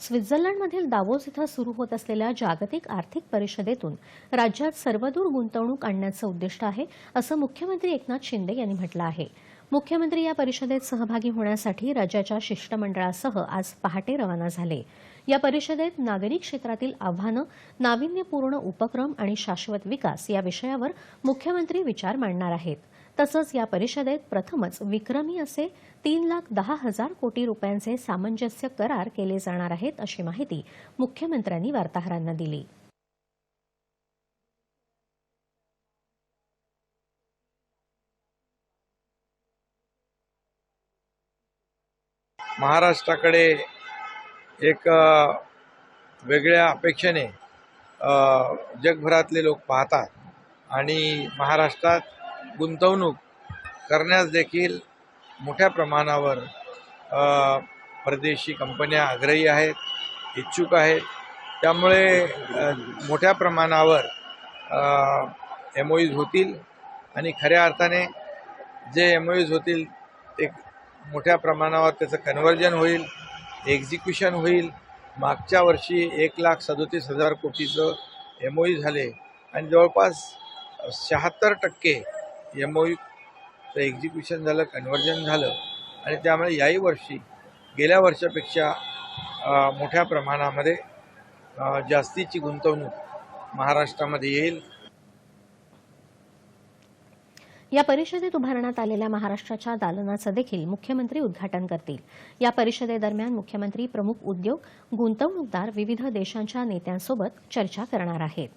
स्वित्झर्लंडमधील दावोस इथं सुरू होत असलेल्या जागतिक आर्थिक परिषदेतून राज्यात सर्वदूर गुंतवणूक आणण्याचं उद्दिष्ट आहे असं मुख्यमंत्री एकनाथ शिंदे यांनी म्हटलं आहे. मुख्यमंत्री या परिषदेत सहभागी होण्यासाठी राज्याच्या शिष्टमंडळासह आज पहाटे रवाना झाले. या परिषदेत नागरी क्षेत्रातील आव्हानं नाविन्यपूर्ण उपक्रम आणि शाश्वत विकास या विषयावर मुख्यमंत्री विचार मांडणार आहेत. तसंच या परिषदेत प्रथमच विक्रमी असे तीन लाख दहा हजार कोटी रुपयांचे सामंजस्य करार केले जाणार आहेत अशी माहिती मुख्यमंत्र्यांनी वार्ताहरांना दिली. महाराष्ट्राकडे एक वेगळ्या अपेक्षेने जगभरातले लोक पाहतात आणि महाराष्ट्रात गुंतवणूक करण्यास देखील मोठ्या प्रमाणावर परदेशी कंपन्या आग्रही आहेत इच्छुक आहेत. त्यामुळे मोठ्या प्रमाणावर एम ओईज होतील आणि खऱ्या अर्थाने जे एम ओईज होतील ते मोठ्या प्रमाणावर त्याचं कन्व्हर्जन होईल एक्झिक्युशन होईल. मागच्या वर्षी एक लाख सदोतीस हजार कोटीचं एम ओई झाले आणि जवळपास शहात्तर टक्के एम ओईचं एक्झिक्युशन झालं कन्व्हर्जन झालं. आणि त्यामुळे याही वर्षी गेल्या वर्षापेक्षा मोठ्या प्रमाणामध्ये जास्तीची गुंतवणूक महाराष्ट्रामध्ये येईल. या परिषदेत उभारण्यात आलेल्या महाराष्ट्राच्या दालनाचं देखील मुख्यमंत्री उद्घाटन करतील. या परिषदेदरम्यान मुख्यमंत्री प्रमुख उद्योग गुंतवणूकदार विविध देशांच्या नेत्यांसोबत चर्चा करणार आहेत.